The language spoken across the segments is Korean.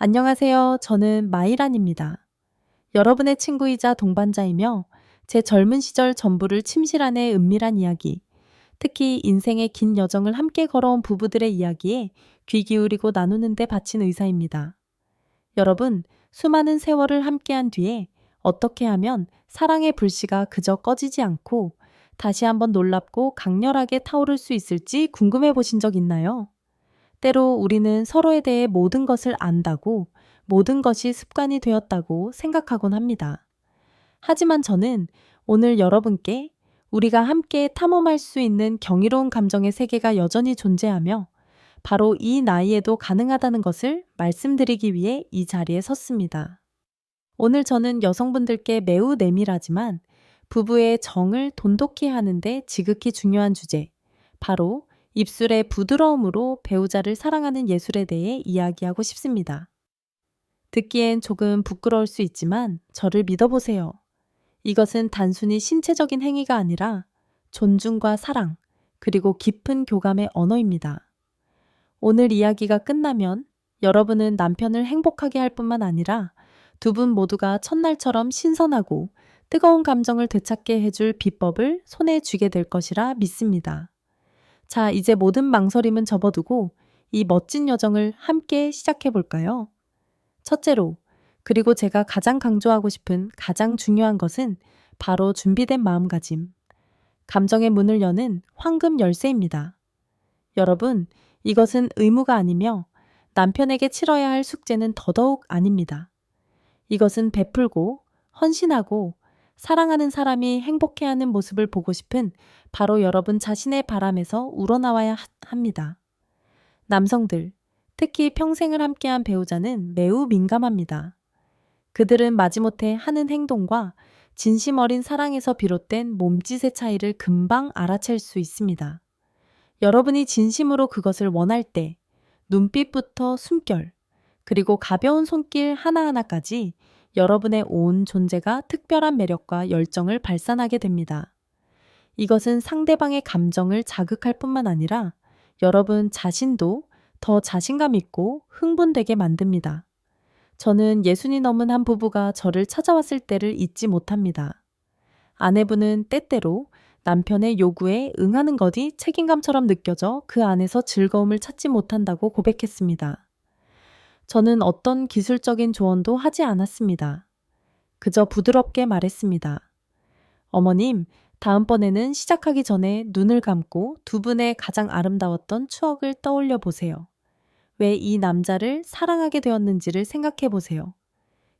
안녕하세요. 저는 마이란입니다. 여러분의 친구이자 동반자이며 제 젊은 시절 전부를 침실안의 은밀한 이야기, 특히 인생의 긴 여정을 함께 걸어온 부부들의 이야기에 귀 기울이고 나누는 데 바친 의사입니다. 여러분, 수많은 세월을 함께한 뒤에 어떻게 하면 사랑의 불씨가 그저 꺼지지 않고 다시 한번 놀랍고 강렬하게 타오를 수 있을지 궁금해 보신 적 있나요? 때로 우리는 서로에 대해 모든 것을 안다고 모든 것이 습관이 되었다고 생각하곤 합니다. 하지만 저는 오늘 여러분께 우리가 함께 탐험할 수 있는 경이로운 감정의 세계가 여전히 존재하며 바로 이 나이에도 가능하다는 것을 말씀드리기 위해 이 자리에 섰습니다. 오늘 저는 여성분들께 매우 내밀하지만 부부의 정을 돈독히 하는데 지극히 중요한 주제, 바로 입술의 부드러움으로 배우자를 사랑하는 예술에 대해 이야기하고 싶습니다. 듣기엔 조금 부끄러울 수 있지만 저를 믿어보세요. 이것은 단순히 신체적인 행위가 아니라 존중과 사랑, 그리고 깊은 교감의 언어입니다. 오늘 이야기가 끝나면 여러분은 남편을 행복하게 할 뿐만 아니라 두 분 모두가 첫날처럼 신선하고 뜨거운 감정을 되찾게 해줄 비법을 손에 쥐게 될 것이라 믿습니다. 자, 이제 모든 망설임은 접어두고 이 멋진 여정을 함께 시작해 볼까요? 첫째로, 그리고 제가 가장 강조하고 싶은 가장 중요한 것은 바로 준비된 마음가짐. 감정의 문을 여는 황금 열쇠입니다. 여러분, 이것은 의무가 아니며 남편에게 치러야 할 숙제는 더더욱 아닙니다. 이것은 베풀고 헌신하고 사랑하는 사람이 행복해하는 모습을 보고 싶은 바로 여러분 자신의 바람에서 우러나와야 합니다. 남성들, 특히 평생을 함께한 배우자는 매우 민감합니다. 그들은 마지못해 하는 행동과 진심 어린 사랑에서 비롯된 몸짓의 차이를 금방 알아챌 수 있습니다. 여러분이 진심으로 그것을 원할 때 눈빛부터 숨결, 그리고 가벼운 손길 하나하나까지 여러분의 온 존재가 특별한 매력과 열정을 발산하게 됩니다. 이것은 상대방의 감정을 자극할 뿐만 아니라 여러분 자신도 더 자신감 있고 흥분되게 만듭니다. 저는 예순이 넘은 한 부부가 저를 찾아왔을 때를 잊지 못합니다. 아내분은 때때로 남편의 요구에 응하는 것이 책임감처럼 느껴져 그 안에서 즐거움을 찾지 못한다고 고백했습니다. 저는 어떤 기술적인 조언도 하지 않았습니다. 그저 부드럽게 말했습니다. 어머님, 다음번에는 시작하기 전에 눈을 감고 두 분의 가장 아름다웠던 추억을 떠올려 보세요. 왜 이 남자를 사랑하게 되었는지를 생각해 보세요.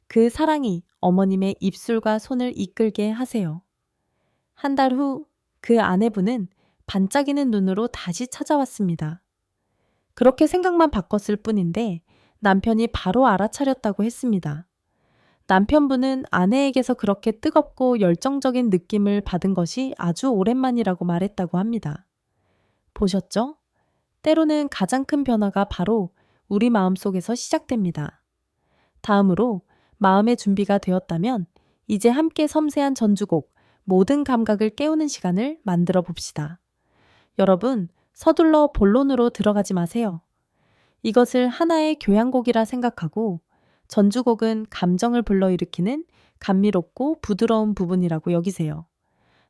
그 사랑이 어머님의 입술과 손을 이끌게 하세요. 한 달 후 그 아내분은 반짝이는 눈으로 다시 찾아왔습니다. 그렇게 생각만 바꿨을 뿐인데 남편이 바로 알아차렸다고 했습니다. 남편분은 아내에게서 그렇게 뜨겁고 열정적인 느낌을 받은 것이 아주 오랜만이라고 말했다고 합니다. 보셨죠? 때로는 가장 큰 변화가 바로 우리 마음 속에서 시작됩니다. 다음으로 마음의 준비가 되었다면 이제 함께 섬세한 전주곡 모든 감각을 깨우는 시간을 만들어 봅시다. 여러분, 서둘러 본론으로 들어가지 마세요. 이것을 하나의 교향곡이라 생각하고 전주곡은 감정을 불러일으키는 감미롭고 부드러운 부분이라고 여기세요.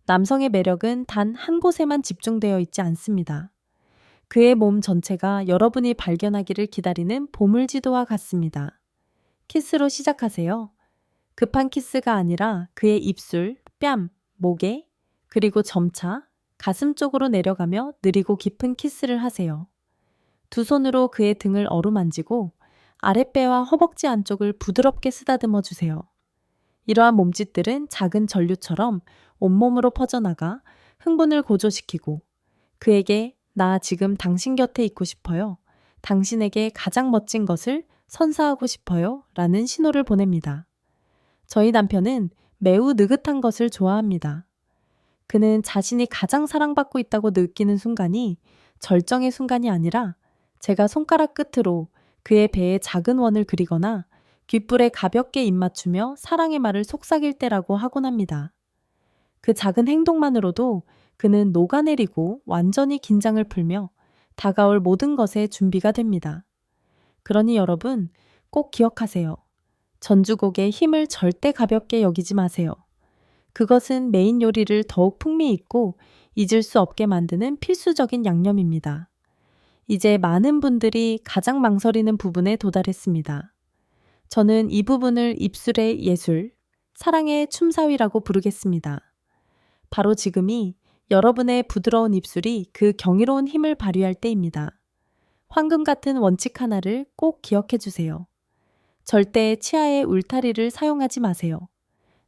남성의 매력은 단 한 곳에만 집중되어 있지 않습니다. 그의 몸 전체가 여러분이 발견하기를 기다리는 보물 지도와 같습니다. 키스로 시작하세요. 급한 키스가 아니라 그의 입술, 뺨, 목에, 그리고 점차 가슴 쪽으로 내려가며 느리고 깊은 키스를 하세요. 두 손으로 그의 등을 어루만지고 아랫배와 허벅지 안쪽을 부드럽게 쓰다듬어 주세요. 이러한 몸짓들은 작은 전류처럼 온몸으로 퍼져나가 흥분을 고조시키고 그에게 나 지금 당신 곁에 있고 싶어요. 당신에게 가장 멋진 것을 선사하고 싶어요. 라는 신호를 보냅니다. 저희 남편은 매우 느긋한 것을 좋아합니다. 그는 자신이 가장 사랑받고 있다고 느끼는 순간이 절정의 순간이 아니라 제가 손가락 끝으로 그의 배에 작은 원을 그리거나 귓불에 가볍게 입맞추며 사랑의 말을 속삭일 때라고 하곤 합니다. 그 작은 행동만으로도 그는 녹아내리고 완전히 긴장을 풀며 다가올 모든 것에 준비가 됩니다. 그러니 여러분, 꼭 기억하세요. 전주곡의 힘을 절대 가볍게 여기지 마세요. 그것은 메인 요리를 더욱 풍미있고 잊을 수 없게 만드는 필수적인 양념입니다. 이제 많은 분들이 가장 망설이는 부분에 도달했습니다. 저는 이 부분을 입술의 예술, 사랑의 춤사위라고 부르겠습니다. 바로 지금이 여러분의 부드러운 입술이 그 경이로운 힘을 발휘할 때입니다. 황금 같은 원칙 하나를 꼭 기억해 주세요. 절대 치아의 울타리를 사용하지 마세요.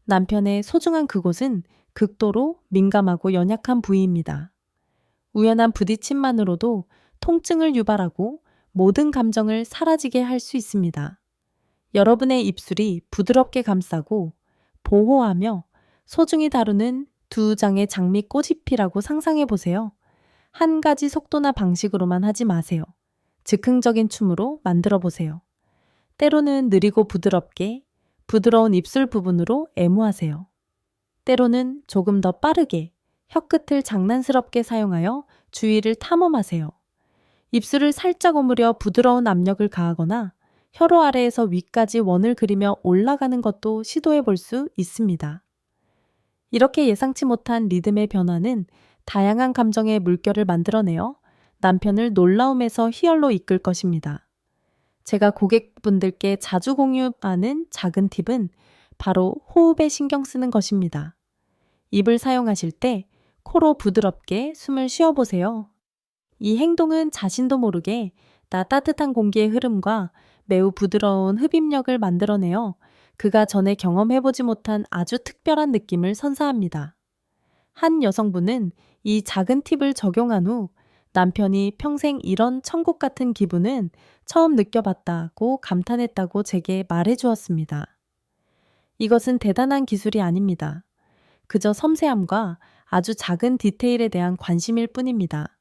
남편의 소중한 그곳은 극도로 민감하고 연약한 부위입니다. 우연한 부딪힘만으로도 통증을 유발하고 모든 감정을 사라지게 할 수 있습니다. 여러분의 입술이 부드럽게 감싸고 보호하며 소중히 다루는 두 장의 장미 꽃잎이라고 상상해 보세요. 한 가지 속도나 방식으로만 하지 마세요. 즉흥적인 춤으로 만들어 보세요. 때로는 느리고 부드럽게 부드러운 입술 부분으로 애무하세요. 때로는 조금 더 빠르게 혀끝을 장난스럽게 사용하여 주위를 탐험하세요. 입술을 살짝 오므려 부드러운 압력을 가하거나 혀로 아래에서 위까지 원을 그리며 올라가는 것도 시도해 볼 수 있습니다. 이렇게 예상치 못한 리듬의 변화는 다양한 감정의 물결을 만들어내어 남편을 놀라움에서 희열로 이끌 것입니다. 제가 고객분들께 자주 공유하는 작은 팁은 바로 호흡에 신경 쓰는 것입니다. 입을 사용하실 때 코로 부드럽게 숨을 쉬어보세요. 이 행동은 자신도 모르게 나 따뜻한 공기의 흐름과 매우 부드러운 흡입력을 만들어내어 그가 전에 경험해보지 못한 아주 특별한 느낌을 선사합니다. 한 여성분은 이 작은 팁을 적용한 후 남편이 평생 이런 천국 같은 기분은 처음 느껴봤다고 감탄했다고 제게 말해 주었습니다. 이것은 대단한 기술이 아닙니다. 그저 섬세함과 아주 작은 디테일에 대한 관심일 뿐입니다.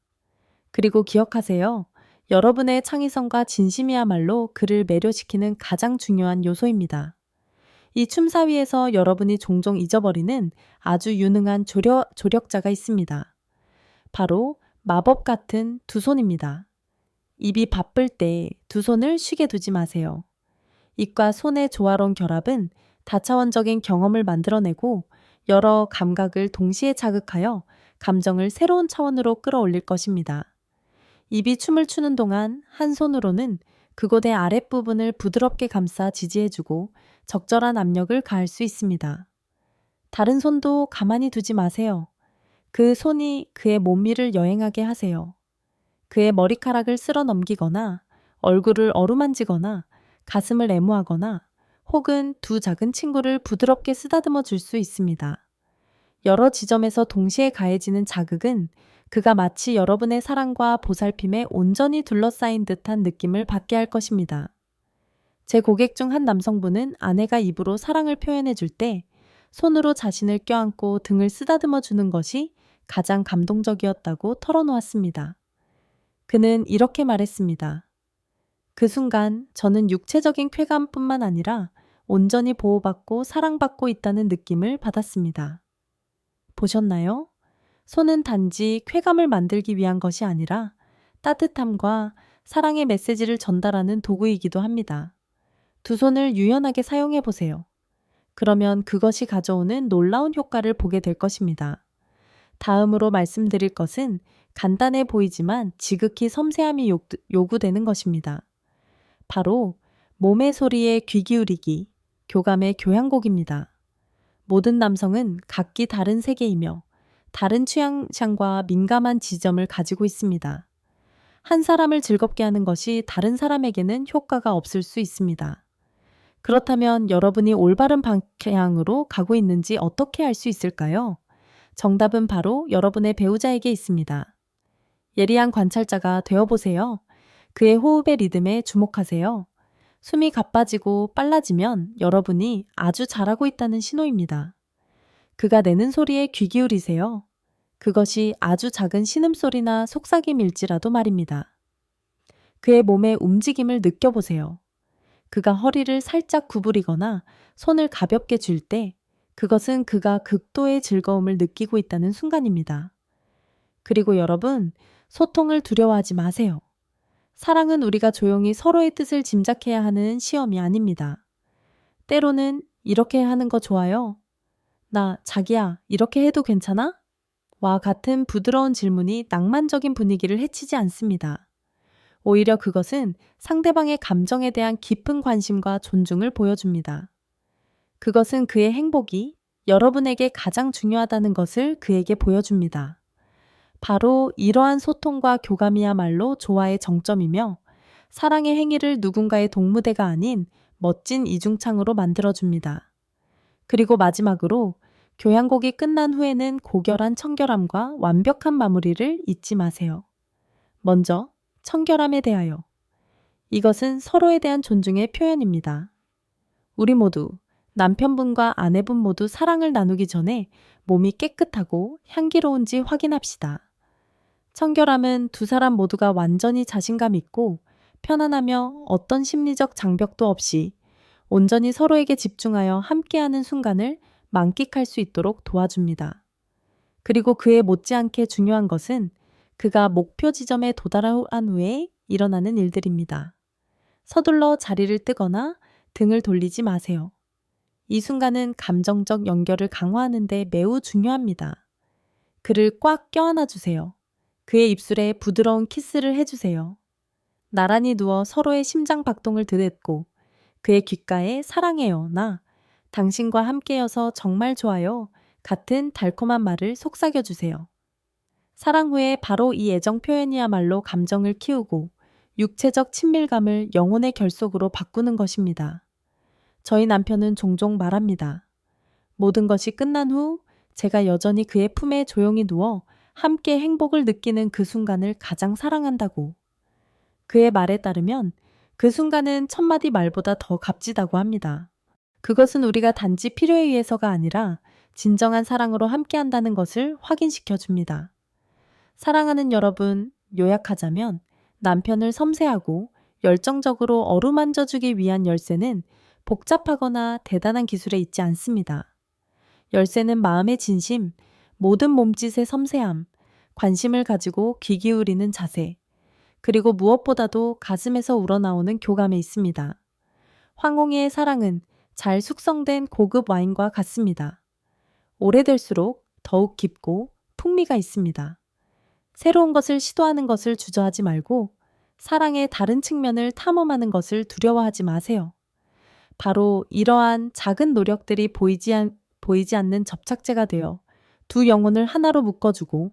그리고 기억하세요. 여러분의 창의성과 진심이야말로 그를 매료시키는 가장 중요한 요소입니다. 이 춤사위에서 여러분이 종종 잊어버리는 아주 유능한 조력, 조력자가 있습니다. 바로 마법 같은 두 손입니다. 입이 바쁠 때 두 손을 쉬게 두지 마세요. 입과 손의 조화로운 결합은 다차원적인 경험을 만들어내고 여러 감각을 동시에 자극하여 감정을 새로운 차원으로 끌어올릴 것입니다. 입이 춤을 추는 동안 한 손으로는 그곳의 아랫부분을 부드럽게 감싸 지지해주고 적절한 압력을 가할 수 있습니다. 다른 손도 가만히 두지 마세요. 그 손이 그의 몸위를 여행하게 하세요. 그의 머리카락을 쓸어 넘기거나 얼굴을 어루만지거나 가슴을 애무하거나 혹은 두 작은 친구를 부드럽게 쓰다듬어 줄 수 있습니다. 여러 지점에서 동시에 가해지는 자극은 그가 마치 여러분의 사랑과 보살핌에 온전히 둘러싸인 듯한 느낌을 받게 할 것입니다. 제 고객 중 한 남성분은 아내가 입으로 사랑을 표현해 줄 때 손으로 자신을 껴안고 등을 쓰다듬어 주는 것이 가장 감동적이었다고 털어놓았습니다. 그는 이렇게 말했습니다. 그 순간 저는 육체적인 쾌감뿐만 아니라 온전히 보호받고 사랑받고 있다는 느낌을 받았습니다. 보셨나요? 손은 단지 쾌감을 만들기 위한 것이 아니라 따뜻함과 사랑의 메시지를 전달하는 도구이기도 합니다. 두 손을 유연하게 사용해 보세요. 그러면 그것이 가져오는 놀라운 효과를 보게 될 것입니다. 다음으로 말씀드릴 것은 간단해 보이지만 지극히 섬세함이 요구되는 것입니다. 바로 몸의 소리에 귀 기울이기, 교감의 교향곡입니다. 모든 남성은 각기 다른 세계이며 다른 취향과 민감한 지점을 가지고 있습니다. 한 사람을 즐겁게 하는 것이 다른 사람에게는 효과가 없을 수 있습니다. 그렇다면 여러분이 올바른 방향으로 가고 있는지 어떻게 알 수 있을까요? 정답은 바로 여러분의 배우자에게 있습니다. 예리한 관찰자가 되어보세요. 그의 호흡의 리듬에 주목하세요. 숨이 가빠지고 빨라지면 여러분이 아주 잘하고 있다는 신호입니다. 그가 내는 소리에 귀 기울이세요. 그것이 아주 작은 신음소리나 속삭임일지라도 말입니다. 그의 몸의 움직임을 느껴보세요. 그가 허리를 살짝 구부리거나 손을 가볍게 줄 때 그것은 그가 극도의 즐거움을 느끼고 있다는 순간입니다. 그리고 여러분, 소통을 두려워하지 마세요. 사랑은 우리가 조용히 서로의 뜻을 짐작해야 하는 시험이 아닙니다. 때로는 이렇게 하는 거 좋아요. 나 자기야, 이렇게 해도 괜찮아? 와 같은 부드러운 질문이 낭만적인 분위기를 해치지 않습니다. 오히려 그것은 상대방의 감정에 대한 깊은 관심과 존중을 보여줍니다. 그것은 그의 행복이 여러분에게 가장 중요하다는 것을 그에게 보여줍니다. 바로 이러한 소통과 교감이야말로 조화의 정점이며 사랑의 행위를 누군가의 동무대가 아닌 멋진 이중창으로 만들어줍니다. 그리고 마지막으로 교향곡이 끝난 후에는 고결한 청결함과 완벽한 마무리를 잊지 마세요. 먼저, 청결함에 대하여. 이것은 서로에 대한 존중의 표현입니다. 우리 모두 남편분과 아내분 모두 사랑을 나누기 전에 몸이 깨끗하고 향기로운지 확인합시다. 청결함은 두 사람 모두가 완전히 자신감 있고 편안하며 어떤 심리적 장벽도 없이 온전히 서로에게 집중하여 함께하는 순간을 만끽할 수 있도록 도와줍니다. 그리고 그에 못지않게 중요한 것은 그가 목표 지점에 도달한 후에 일어나는 일들입니다. 서둘러 자리를 뜨거나 등을 돌리지 마세요. 이 순간은 감정적 연결을 강화하는 데 매우 중요합니다. 그를 꽉 껴안아 주세요. 그의 입술에 부드러운 키스를 해주세요. 나란히 누워 서로의 심장 박동을 드댔고 그의 귓가에 사랑해요, 나. 당신과 함께여서 정말 좋아요. 같은 달콤한 말을 속삭여 주세요. 사랑 후에 바로 이 애정 표현이야말로 감정을 키우고 육체적 친밀감을 영혼의 결속으로 바꾸는 것입니다. 저희 남편은 종종 말합니다. 모든 것이 끝난 후 제가 여전히 그의 품에 조용히 누워 함께 행복을 느끼는 그 순간을 가장 사랑한다고. 그의 말에 따르면 그 순간은 첫마디 말보다 더 값지다고 합니다. 그것은 우리가 단지 필요에 의해서가 아니라 진정한 사랑으로 함께 한다는 것을 확인시켜 줍니다. 사랑하는 여러분, 요약하자면 남편을 섬세하고 열정적으로 어루만져 주기 위한 열쇠는 복잡하거나 대단한 기술에 있지 않습니다. 열쇠는 마음의 진심, 모든 몸짓의 섬세함, 관심을 가지고 귀 기울이는 자세, 그리고 무엇보다도 가슴에서 우러나오는 교감에 있습니다. 황홍이의 사랑은 잘 숙성된 고급 와인과 같습니다. 오래될수록 더욱 깊고 풍미가 있습니다. 새로운 것을 시도하는 것을 주저하지 말고 사랑의 다른 측면을 탐험하는 것을 두려워하지 마세요. 바로 이러한 작은 노력들이 보이지, 않, 보이지 않는 접착제가 되어 두 영혼을 하나로 묶어주고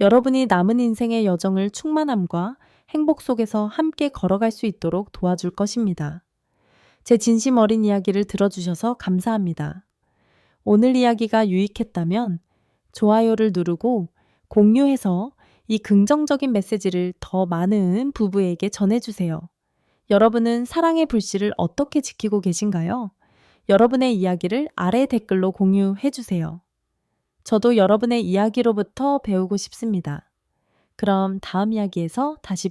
여러분이 남은 인생의 여정을 충만함과 행복 속에서 함께 걸어갈 수 있도록 도와줄 것입니다. 제 진심 어린 이야기를 들어주셔서 감사합니다. 오늘 이야기가 유익했다면 좋아요를 누르고 공유해서 이 긍정적인 메시지를 더 많은 부부에게 전해주세요. 여러분은 사랑의 불씨를 어떻게 지키고 계신가요? 여러분의 이야기를 아래 댓글로 공유해주세요. 저도 여러분의 이야기로부터 배우고 싶습니다. 그럼 다음 이야기에서 다시